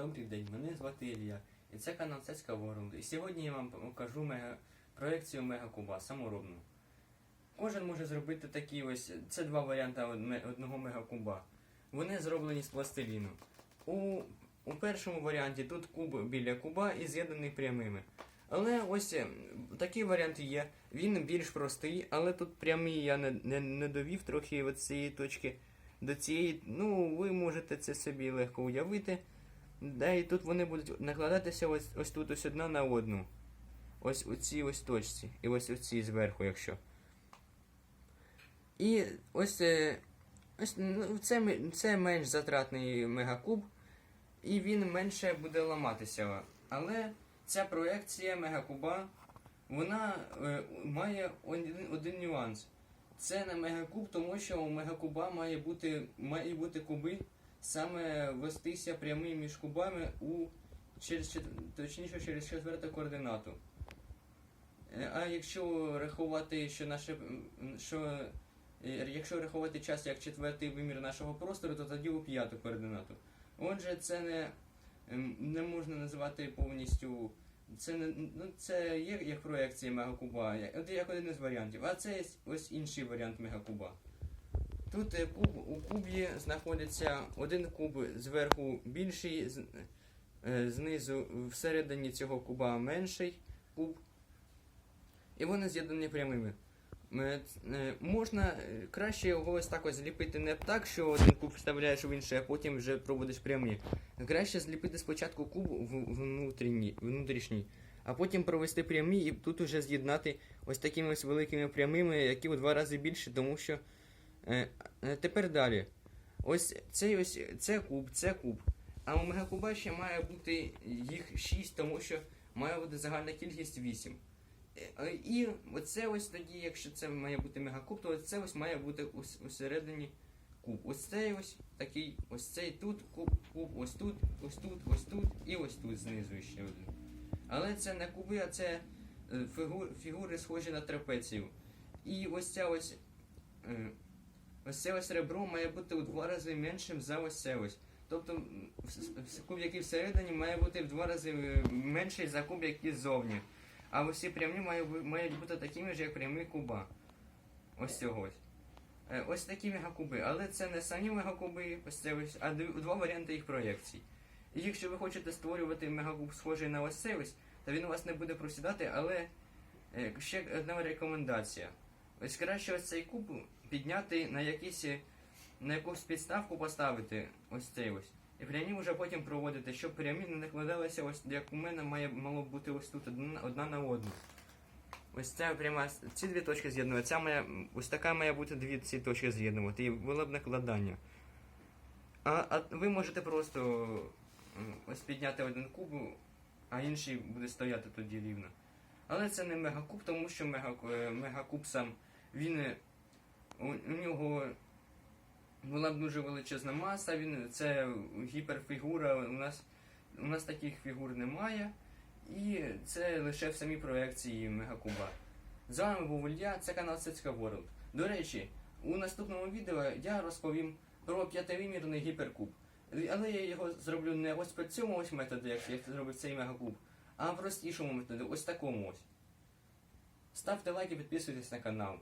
Добрий день, мене звати Ілля, і це канал Цецька World. І сьогодні я вам покажу мега... проекцію мегакуба саморобну. Кожен може зробити такі ось. Це два варіанти одного мегакуба. Вони зроблені з пластиліну. У, у першому варіанті тут куб біля куба і з'єднаний прямими. Але ось е, такий варіант є. Він більш простий, але тут прямий я не, не, не довів трохи цієї точки до цієї. Ну, ви можете це собі легко уявити. Да, і тут вони будуть накладатися ось, ось тут ось одна на одну. Ось у цій ось точці. І ось у цій зверху, якщо. І ось, е, ось ну, це, це менш затратний мегакуб, і він менше буде ламатися. Але ця проекція мегакуба, вона е, має один, один нюанс. Це не мегакуб, тому що у мегакуба має бути, має бути куби саме вестися прямий між кубами у через точніше через четверту координату. Е, А якщо рахувати, що наше що е, якщо рахувати час як четвертий вимір нашого простору, то тоді у п'яту координату. Отже, це не, не можна називати повністю. Це не ну, це є як проекція мегакуба, як, один із варіантів. А це ось інший варіант мегакуба. Тут е, куб, у кубі знаходиться один куб зверху більший, е, знизу всередині цього куба менший куб. І вони з'єднані прямими. Е, Можна краще його ось так ось зліпити не так, що один куб вставляєш в інший, а потім вже проводиш прямі. Краще зліпити спочатку куб внутрішній, а потім провести прямі і тут уже з'єднати ось такими ось великими прямими, які у два рази більше, тому що. Е, е, тепер далі. Ось цей ось це куб, це куб. А у мегакуба ще має бути їх 6, тому що має бути загальна кількість 8. Е, І оце ось тоді, якщо це має бути мегакуб, то це ось має бути ус- усередині куб. Ось цей ось такий, ось цей тут куб, куб, ось тут, ось тут, ось тут і ось тут знизу ще один. Але це не куби, а це е, фігури схожі на трапецію. І ось ця ось. Ось ребро має бути у два рази меншим за ось ось. Тобто куб, який всередині, має бути в два рази е, менший за куб, який ззовні. А усі прямі мають, бути такими ж, як прямі куба. Ось цього ось. Е, Ось такі мегакуби. Але це не самі мегакуби, ось це ось, а два варіанти їх проєкцій. І якщо ви хочете створювати мегакуб схожий на ось цей ось, то він у вас не буде просідати, але е, ще одна рекомендація. Ось краще ось цей куб підняти на якісь на якусь підставку поставити ось цей ось. І прямі вже потім проводити, щоб прямі не накладалися, ось як у мене має мало бути ось тут одна, на одну. Ось ця пряма, ці дві точки з'єднувати. Ця має, ось така має бути дві ці точки з'єднувати. І було б накладання. А, а ви можете просто ось підняти один куб, а інший буде стояти тоді рівно. Але це не мегакуб, тому що е, мегакуб сам він е, у, у нього була б дуже величезна маса, він це гіперфігура. У нас у нас таких фігур немає. І це лише в самій проекції Мегакуба. З вами був Ілля, це канал Цицька World. До речі, у наступному відео я розповім про п'ятивимірний гіперкуб. Але я його зроблю не ось по цьому ось методу, як я зробив цей мегакуб, а простішому методу, ось такому ось. Ставте лайк і підписуйтесь на канал.